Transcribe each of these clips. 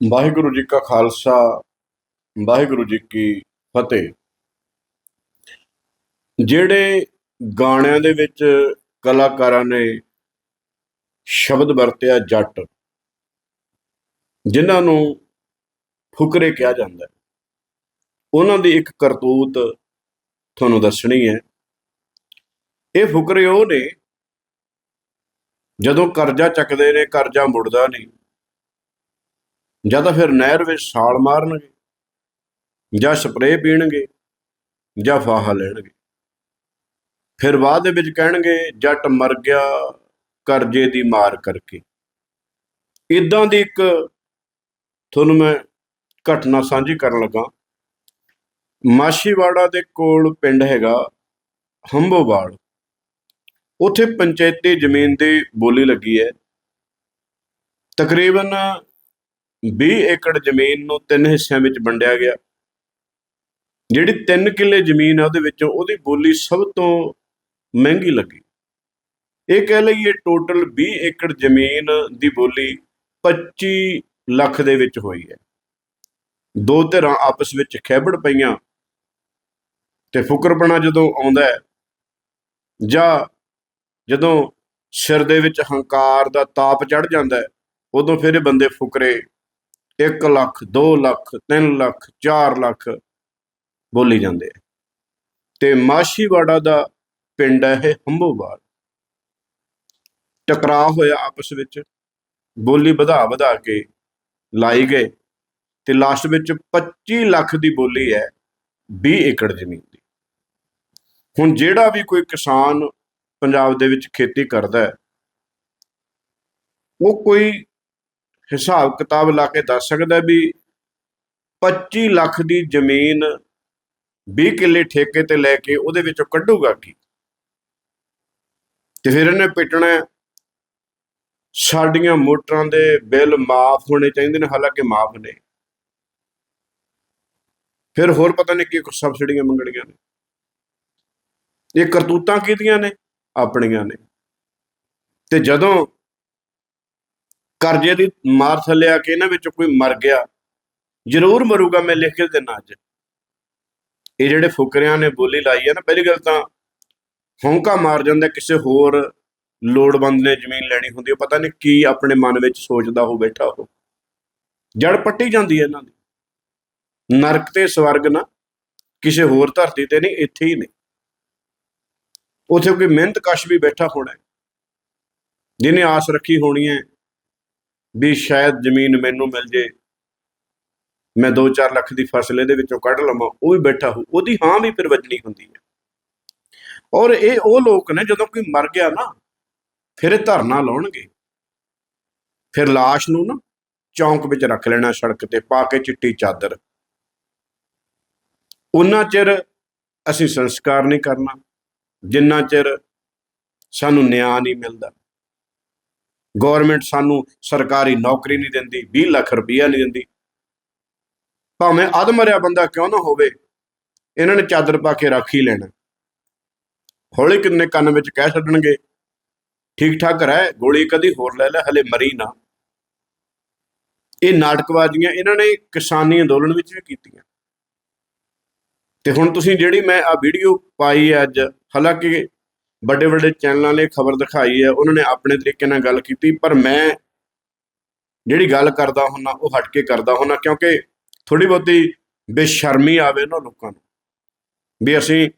ਵਾਹਿਗੁਰੂ ਜੀ ਕਾ ਖਾਲਸਾ, ਵਾਹਿਗੁਰੂ ਜੀ ਕੀ ਫਤਿਹ। ਜਿਹੜੇ ਗਾਣਿਆਂ ਦੇ ਵਿੱਚ ਕਲਾਕਾਰਾਂ ਨੇ ਸ਼ਬਦ ਵਰਤਿਆ ਜੱਟ, ਜਿਨ੍ਹਾਂ ਨੂੰ ਫੁਕਰੇ ਕਿਹਾ ਜਾਂਦਾ ਉਹਨਾਂ ਦੀ ਇੱਕ ਕਰਤੂਤ ਤੁਹਾਨੂੰ ਦੱਸਣੀ ਹੈ। ਇਹ ਫੁਕਰੇ ਉਹ ਨੇ ਜਦੋਂ ਕਰਜ਼ਾ ਚੱਕਦੇ ਨੇ, ਕਰਜ਼ਾ ਮੁੜਦਾ ਨਹੀਂ ਜਾਂ ਤਾਂ ਫਿਰ ਨਹਿਰ ਵਿੱਚ ਛਾਲ ਮਾਰਨਗੇ, ਜਾਂ ਸਪਰੇਅ ਪੀਣਗੇ, ਜਾਂ ਫਾਹਾ ਲੈਣਗੇ। ਫਿਰ ਬਾਅਦ ਦੇ ਵਿੱਚ ਕਹਿਣਗੇ, ਜੱਟ ਮਰ ਗਿਆ, ਕਰਜ਼ੇ ਦੀ ਮਾਰ ਕਰਕੇ। ਇਦਾਂ ਦੀ ਇੱਕ ਤੁਹਾਨੂੰ ਮੈਂ ਘਟਨਾ ਸਾਂਝੀ ਕਰਨ ਲੱਗਾ। ਮਾਸ਼ੀਵਾੜਾ ਦੇ ਕੋਲ ਪਿੰਡ ਹੈਗਾ ਹੰਬੋਵਾਲ। ਉੱਥੇ ਪੰਚਾਇਤੀ ਜ਼ਮੀਨ ਦੀ ਬੋਲੀ ਲੱਗੀ ਹੈ। ਤਕਰੀਬਨ 20 ਏਕੜ ਜ਼ਮੀਨ ਨੂੰ ਤਿੰਨ ਹਿੱਸਿਆਂ ਵਿੱਚ ਵੰਡਿਆ ਗਿਆ। ਜਿਹੜੀ 3 ਕਿੱਲੇ ਜ਼ਮੀਨ ਆ, ਉਹਦੇ ਵਿੱਚੋਂ ਉਹਦੀ ਬੋਲੀ ਸਭ ਤੋਂ ਮਹਿੰਗੀ ਲੱਗੀ। ਇਹ ਕਹਿ ਲਈਏ ਟੋਟਲ 20 ਏਕੜ ਜ਼ਮੀਨ ਦੀ ਬੋਲੀ 25 ਲੱਖ ਦੇ ਵਿੱਚ ਹੋਈ ਹੈ। ਦੋ ਧਿਰਾਂ ਆਪਸ ਵਿੱਚ ਖੈਬੜ ਪਈਆਂ ਤੇ ਫੁਕਰਪਣਾ ਜਦੋਂ ਆਉਂਦਾ ਜਾਂ ਜਦੋਂ ਸਿਰ ਦੇ ਵਿੱਚ ਹੰਕਾਰ ਦਾ ਤਾਪ ਚੜ ਜਾਂਦਾ ਉਦੋਂ ਫਿਰ ਇਹ ਬੰਦੇ ਫੁਕਰੇ। 1 ਲੱਖ 2 ਲੱਖ 3 ਲੱਖ 4 ਲੱਖ ਬੋਲੀ ਜਾਂਦੇ ਆ। ਤੇ ਮਾਸ਼ੀਵਾੜਾ ਦਾ ਪਿੰਡ ਹੈ ਇਹ ਹੰਬੋਵਾਲ। ਟਕਰਾਅ ਹੋਇਆ ਆਪਸ ਵਿੱਚ, ਬੋਲੀ ਵਧਾ ਵਧਾ ਕੇ ਲਾਈ ਗਏ। ਤੇ ਲਾਸਟ ਵਿੱਚ 25 ਲੱਖ ਦੀ ਬੋਲੀ ਹੈ 20 ਏਕੜ ਜ਼ਮੀਨ ਦੀ। ਹੁਣ ਜਿਹੜਾ ਵੀ ਕੋਈ ਕਿਸਾਨ ਪੰਜਾਬ ਦੇ ਵਿੱਚ ਖੇਤੀ ਕਰਦਾ ਹੈ, ਉਹ ਕੋਈ ਹਿਸਾਬ ਕਿਤਾਬ ਲਾ ਕੇ ਦੱਸ ਸਕਦਾ ਵੀ 25 ਲੱਖ ਦੀ ਜ਼ਮੀਨ 20 ਕਿੱਲੇ ਠੇਕੇ ਤੇ ਲੈ ਕੇ ਉਹਦੇ ਵਿੱਚੋਂ ਕੱਢੂਗਾ ਕੀ? ਤੇ ਫਿਰ ਇਹਨੇ ਪਿੱਟਣਾ ਸਾਡੀਆਂ ਮੋਟਰਾਂ ਦੇ ਬਿੱਲ ਮਾਫ ਹੋਣੇ ਚਾਹੀਦੇ ਨੇ, ਹਾਲਾਂਕਿ ਮਾਫ ਨੇ। ਫਿਰ ਹੋਰ ਪਤਾ ਨਹੀਂ ਕੀ ਕੁਛ ਸਬਸਿਡੀਆਂ ਮੰਗਣੀਆਂ ਨੇ। ਇਹ ਕਰਤੂਤਾਂ ਕੀਤੀਆਂ ਨੇ? ਆਪਣੀਆਂ ਨੇ। ਤੇ ਜਦੋਂ ਕਰਜ਼ੇ ਦੀ ਮਾਰ ਥੱਲੇ ਆ ਕੇ ਇਹਨਾਂ ਵਿੱਚੋਂ ਕੋਈ ਮਰ ਗਿਆ, ਜ਼ਰੂਰ ਮਰੂਗਾ, ਮੈਂ ਲਿਖ ਕੇ ਦਿੰਦਾ ਅੱਜ। ਇਹ ਜਿਹੜੇ ਫੁਕਰਿਆਂ ਨੇ ਬੋਲੀ ਲਾਈ ਹੈ ਨਾ, ਪਹਿਲੀ ਗੱਲ ਤਾਂ ਹੌਂਕਾ ਮਾਰ ਜਾਂਦਾ, ਕਿਸੇ ਹੋਰ ਲੋੜਵੰਦ ਨੇ ਜ਼ਮੀਨ ਲੈਣੀ ਹੁੰਦੀ ਹੈ ਪਤਾ ਨਹੀਂ ਕੀ ਆਪਣੇ ਮਨ ਵਿੱਚ ਸੋਚਦਾ ਹੋ ਬੈਠਾ ਉਹ। ਜੜ ਪੱਟੀ ਜਾਂਦੀ ਹੈ ਇਹਨਾਂ ਦੀ। ਨਰਕ ਤੇ ਸਵਰਗ ਨਾ, ਕਿਸੇ ਹੋਰ ਧਰਤੀ ਤੇ ਨਹੀਂ, ਇੱਥੇ ਹੀ ਨੇ। ਉਥੇ ਕੋਈ ਮਿਹਨਤ ਕਸ਼ ਵੀ ਬੈਠਾ ਹੋਣਾ ਜਿਹਨੇ ਆਸ ਰੱਖੀ ਹੋਣੀ ਹੈ ਵੀ ਸ਼ਾਇਦ ਜ਼ਮੀਨ ਮੈਨੂੰ ਮਿਲ ਜੇ। ਮੈਂ 2-4 ਲੱਖ ਦੀ ਫਸਲ ਇਹਦੇ ਵਿੱਚੋਂ ਕੱਢ ਲਵਾਂ, ਉਹ ਵੀ ਬੈਠਾ ਹੋ ਉਹਦੀ ਹਾਂ ਵੀ ਫਿਰ ਵੱਜਣੀ ਹੁੰਦੀ ਹੈ। ਔਰ ਇਹ ਉਹ ਲੋਕ ਨੇ ਜਦੋਂ ਕੋਈ ਮਰ ਗਿਆ ਨਾ, ਫਿਰ ਇਹ ਧਰਨਾ ਲਾਉਣਗੇ। ਫਿਰ লাশ ਨੂੰ ਨਾ ਚੌਂਕ ਵਿੱਚ ਰੱਖ ਲੈਣਾ, ਸੜਕ ਤੇ ਪਾ ਕੇ ਚਿੱਟੀ ਚਾਦਰ। ਉਹਨਾਂ ਚਿਰ ਅਸੀਂ ਸੰਸਕਾਰ ਨਹੀਂ ਕਰਨਾ। ਜਿੰਨਾ ਚਿਰ ਸਾਨੂੰ ਨਿਆਂ ਨਹੀਂ ਮਿਲਦਾ। ਗਵਰਨਮੈਂਟ ਸਾਨੂੰ ਸਰਕਾਰੀ ਨੌਕਰੀ ਨਹੀਂ ਦਿੰਦੀ 20 ਲੱਖ ਰੁਪਈਆ ਨਹੀਂ ਦਿੰਦੀ। ਭਾਵੇਂ ਅਧ ਮਰਿਆ ਬੰਦਾ ਕਿਉਂ ਨਾ ਹੋਵੇ, ਇਹਨਾਂ ਨੇ ਚਾਦਰ ਪਾ ਕੇ ਰੱਖ ਹੀ ਲੈਣਾ। ਹੌਲੀ ਕਿੰਨੇ ਕੰਨ ਵਿੱਚ ਕਹਿ ਛੱਡਣਗੇ ਠੀਕ ਠਾਕ ਰਹਿ, ਗੋਲੀ ਕਦੀ ਹੋਰ ਲੈ ਲੈ, ਹਲੇ ਮਰੀ ਨਾ। ਇਹ ਨਾਟਕਬਾਜ਼ੀਆਂ ਇਹਨਾਂ ਨੇ ਕਿਸਾਨੀ ਅੰਦੋਲਨ ਵਿੱਚ ਵੀ ਕੀਤੀਆਂ। ਤੇ ਹੁਣ ਤੁਸੀਂ ਜਿਹੜੀ ਮੈਂ ਆ ਵੀਡੀਓ ਪਾਈ ਹੈ ਅੱਜ, ਹਾਲਾਂਕਿ ਵੱਡੇ ਵੱਡੇ ਚੈਨਲਾਂ ਨੇ ਖਬਰ ਦਿਖਾਈ ਹੈ, ਉਹਨਾਂ ਨੇ ਆਪਣੇ ਤਰੀਕੇ ਨਾਲ ਗੱਲ ਕੀਤੀ, ਪਰ ਮੈਂ ਜਿਹੜੀ ਗੱਲ ਕਰਦਾ ਹੁੰਨਾ, ਉਹ ਹਟ ਕੇ ਕਰਦਾ ਹੁੰਨਾ, ਕਿਉਂਕਿ ਥੋੜੀ ਬਹੁਤੀ ਬੇਸ਼ਰਮੀ ਆਵੇ ਉਹਨਾਂ ਲੋਕਾਂ ਨੂੰ ਵੀ ਅਸੀਂ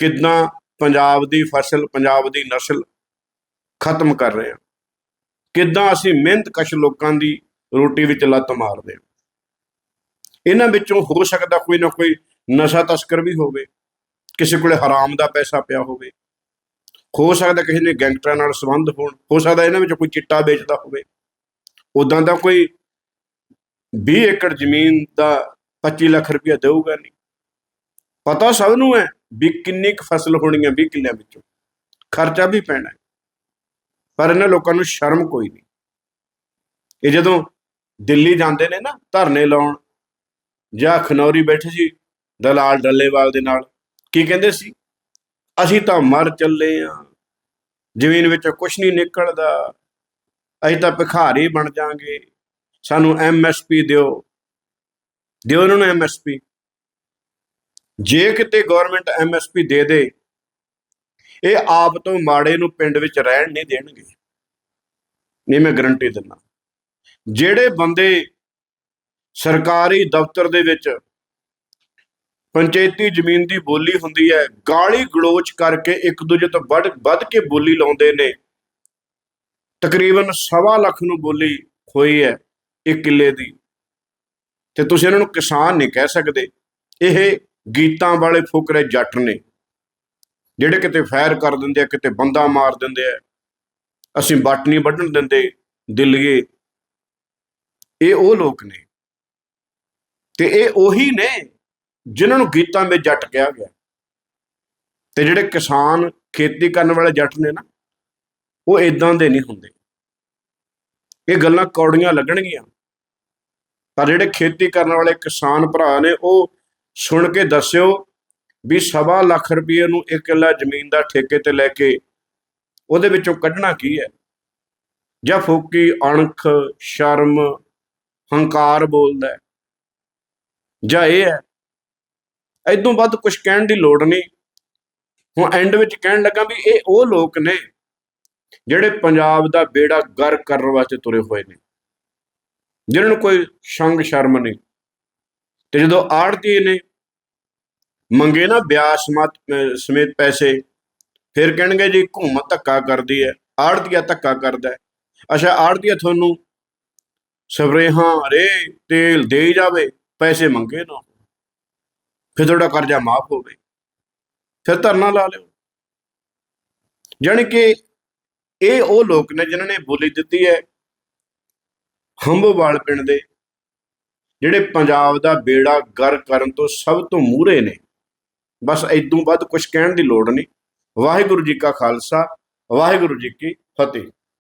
ਕਿਦਾਂ ਪੰਜਾਬ ਦੀ ਫਸਲ, ਪੰਜਾਬ ਦੀ ਨਸਲ ਖਤਮ ਕਰ ਰਹੇ ਹਾਂ। ਕਿੱਦਾਂ ਅਸੀਂ ਮਿਹਨਤ ਕਸ਼ ਲੋਕਾਂ ਦੀ ਰੋਟੀ ਵਿੱਚ ਲੱਤ ਮਾਰਦੇ ਹਾਂ। ਇਹਨਾਂ ਵਿੱਚੋਂ ਹੋ ਸਕਦਾ ਕੋਈ ਨਾ ਕੋਈ ਨਸ਼ਾ ਤਸਕਰ ਵੀ ਹੋਵੇ, ਕਿਸੇ ਕੋਲੇ ਹਰਾਮ ਦਾ ਪੈਸਾ ਪਿਆ ਹੋਵੇ ਹੋ ਸਕਦਾ ਕਿਸੇ ਨੇ ਗੈਂਗਸਟਰਾਂ ਨਾਲ ਸੰਬੰਧ ਹੋਣ, ਹੋ ਸਕਦਾ ਇਹਨਾਂ ਵਿੱਚ ਕੋਈ ਚਿੱਟਾ ਵੇਚਦਾ ਹੋਵੇ। ਉਦਾਂ ਦਾ ਕੋਈ 20 ਏਕੜ ਜ਼ਮੀਨ ਦਾ 25 ਲੱਖ ਰੁਪਇਆ ਦੇਊਗਾ ਨਹੀਂ। ਪਤਾ ਸਭ ਨੂੰ ਹੈ ਵੀ ਕਿੰਨੀ ਕੁ ਫਸਲ ਹੋਣੀ ਹੈ 20 ਕਿੱਲਿਆਂ ਵਿੱਚੋਂ। ਖਰਚਾ ਵੀ ਪੈਣਾ ਪਰ ਇਹਨਾਂ ਲੋਕਾਂ ਨੂੰ ਸ਼ਰਮ ਕੋਈ ਨਹੀਂ। ਇਹ ਜਦੋਂ ਦਿੱਲੀ ਜਾਂਦੇ ਨੇ ਨਾ, ਧਰਨੇ ਲਾਉਣ, ਜਾਂ ਖਨੌਰੀ ਬੈਠੇ ਸੀ ਦਲਾਲ ਡੱਲੇਵਾਲ ਦੇ ਨਾਲ, ਕੀ ਕਹਿੰਦੇ ਸੀ? ਅਸੀਂ ਤਾਂ ਮਰ ਚੱਲੇ ਆ। ਜ਼ਮੀਨ ਵਿੱਚੋਂ ਕੁਝ ਨਹੀਂ ਨਿਕਲਦਾ। ਅਸੀਂ ਤਾਂ ਭਿਖਾਰੀ ਬਣ ਜਾਾਂਗੇ ਸਾਨੂੰ ਐਮਐਸਪੀ ਦਿਓ। ਦਿਓ ਉਹਨਾਂ ਨੂੰ ਐਮਐਸਪੀ ਜੇ ਕਿਤੇ ਗਵਰਨਮੈਂਟ ਐਮਐਸਪੀ ਦੇ ਦੇ, ਇਹ ਆਪ ਤੋਂ ਮਾੜੇ ਨੂੰ ਪਿੰਡ ਵਿੱਚ ਰਹਿਣ ਨਹੀਂ ਦੇਣਗੇ। ਨਹੀਂ, ਮੈਂ ਗਰੰਟੀ ਦਿੰਦਾ। ਜਿਹੜੇ ਬੰਦੇ ਸਰਕਾਰੀ ਦਫ਼ਤਰ ਦੇ ਵਿੱਚ ਪੰਚਾਇਤੀ ਜ਼ਮੀਨ ਦੀ ਬੋਲੀ ਹੁੰਦੀ ਹੈ। ਗਾਲੀ ਗਲੋਚ ਕਰਕੇ ਇੱਕ ਦੂਜੇ ਤੋਂ ਵੱਧ ਵੱਧ ਕੇ ਬੋਲੀ ਲਾਉਂਦੇ ਨੇ। ਤਕਰੀਬਨ ਸਵਾ ਲੱਖ ਨੂੰ ਬੋਲੀ ਹੋਈ ਹੈ ਇੱਕ ਕਿੱਲੇ ਦੀ। ਤੇ ਤੁਸੀਂ ਇਹਨਾਂ ਨੂੰ ਕਿਸਾਨ ਨਹੀਂ ਕਹਿ ਸਕਦੇ। ਇਹ ਗੀਤਾਂ ਵਾਲੇ ਫੁਕਰੇ ਜੱਟ ਨੇ। ਜਿਹੜੇ ਕਿਤੇ ਫਾਇਰ ਕਰ ਦਿੰਦੇ ਆ, ਕਿਤੇ ਬੰਦਾ ਮਾਰ ਦਿੰਦੇ ਆ। ਅਸੀਂ ਬੱਟ ਨਹੀਂ ਵੱਢਣ ਦਿੰਦੇ ਦਿੱਲੀਏ। ਇਹ ਉਹ ਲੋਕ ਨੇ। ਤੇ ਇਹ ਉਹੀ ਨੇ ਜਿਨ੍ਹਾਂ ਨੂੰ ਗੀਤਾਂ ਵਿੱਚ ਜੱਟ ਕਿਹਾ ਗਿਆ। ਤੇ ਜਿਹੜੇ ਕਿਸਾਨ ਖੇਤੀ ਕਰਨ ਵਾਲੇ ਜੱਟ ਨੇ ਨਾ, ਉਹ ਇਦਾਂ ਦੇ ਨਹੀਂ ਹੁੰਦੇ। ਇਹ ਗੱਲਾਂ ਕੌੜੀਆਂ ਲੱਗਣਗੀਆਂ। ਪਰ ਜਿਹੜੇ ਖੇਤੀ ਕਰਨ ਵਾਲੇ ਕਿਸਾਨ ਭਰਾ ਨੇ, ਉਹ ਸੁਣ ਕੇ ਦੱਸਿਓ ਵੀ ਸਵਾ ਲੱਖ ਰੁਪਏ ਨੂੰ ਇੱਕ ਕਿੱਲਾ ਜ਼ਮੀਨ ਦਾ ਠੇਕੇ ਤੇ ਲੈ ਕੇ ਉਹਦੇ ਵਿੱਚੋਂ ਕੱਢਣਾ ਕੀ ਹੈ? ਜਾਂ ਫੋਕੀ, ਅਣਖ, ਸ਼ਰਮ, ਹੰਕਾਰ ਬੋਲਦਾ ਜਾਂ ਇਹ ਹੈ ਐਦੋਂ ਵੱਧ ਕੁਝ ਕਹਿਣ ਦੀ ਲੋੜ ਨਹੀਂ। ਹੁਣ ਐਂਡ ਵਿੱਚ ਕਹਿਣ ਲੱਗਾ ਵੀ ਇਹ ਉਹ ਲੋਕ ਨੇ ਜਿਹੜੇ ਪੰਜਾਬ ਦਾ ਬੇੜਾ ਗਰ ਕਰਨ ਵਾਸਤੇ ਤੁਰੇ ਹੋਏ ਨੇ। ਜਿਹਨਾਂ ਨੂੰ ਕੋਈ ਸ਼ੰਗ ਸ਼ਰਮ ਨਹੀਂ। ਤੇ ਜਦੋਂ ਆੜਤੀ ਨੇ ਮੰਗੇ ਨਾ ਵਿਆਜ ਸਮਤ ਸਮੇਤ ਪੈਸੇ, ਫਿਰ ਕਹਿਣਗੇ ਜੀ ਹਕੂਮਤ ਧੱਕਾ ਕਰਦੀ ਹੈ ਆੜਤੀਆ ਧੱਕਾ ਕਰਦਾ ਹੈ। ਅੱਛਾ ਆੜਤੀਆ ਤੁਹਾਨੂੰ ਸਪਰੇਹਾਂ ਰੇ ਤੇਲ ਦੇ ਜਾਵੇ, ਪੈਸੇ ਮੰਗੇ ਨਾ। ਫਿਰ ਤੁਹਾਡਾ ਕਰਜ਼ਾ ਮਾਫ ਹੋਵੇ ਫਿਰ ਧਰਨਾ ਲਾ ਲਿਓ। ਜਾਣੀ ਕਿ ਇਹ ਉਹ ਲੋਕ ਨੇ ਜਿਨ੍ਹਾਂ ਨੇ ਬੋਲੀ ਦਿੱਤੀ ਹੈ ਹੰਬੋਵਾਲ ਪਿੰਡ ਦੇ, ਜਿਹੜੇ ਪੰਜਾਬ ਦਾ ਬੇੜਾ ਗਰ ਕਰਨ ਤੋਂ ਸਭ ਤੋਂ ਮੂਹਰੇ ਨੇ। ਬਸ ਇਦੋਂ ਵੱਧ ਕੁਝ ਕਹਿਣ ਦੀ ਲੋੜ ਨਹੀਂ। ਵਾਹਿਗੁਰੂ ਜੀ ਕਾ ਖਾਲਸਾ, ਵਾਹਿਗੁਰੂ ਜੀ ਕੀ ਫਤਿਹ।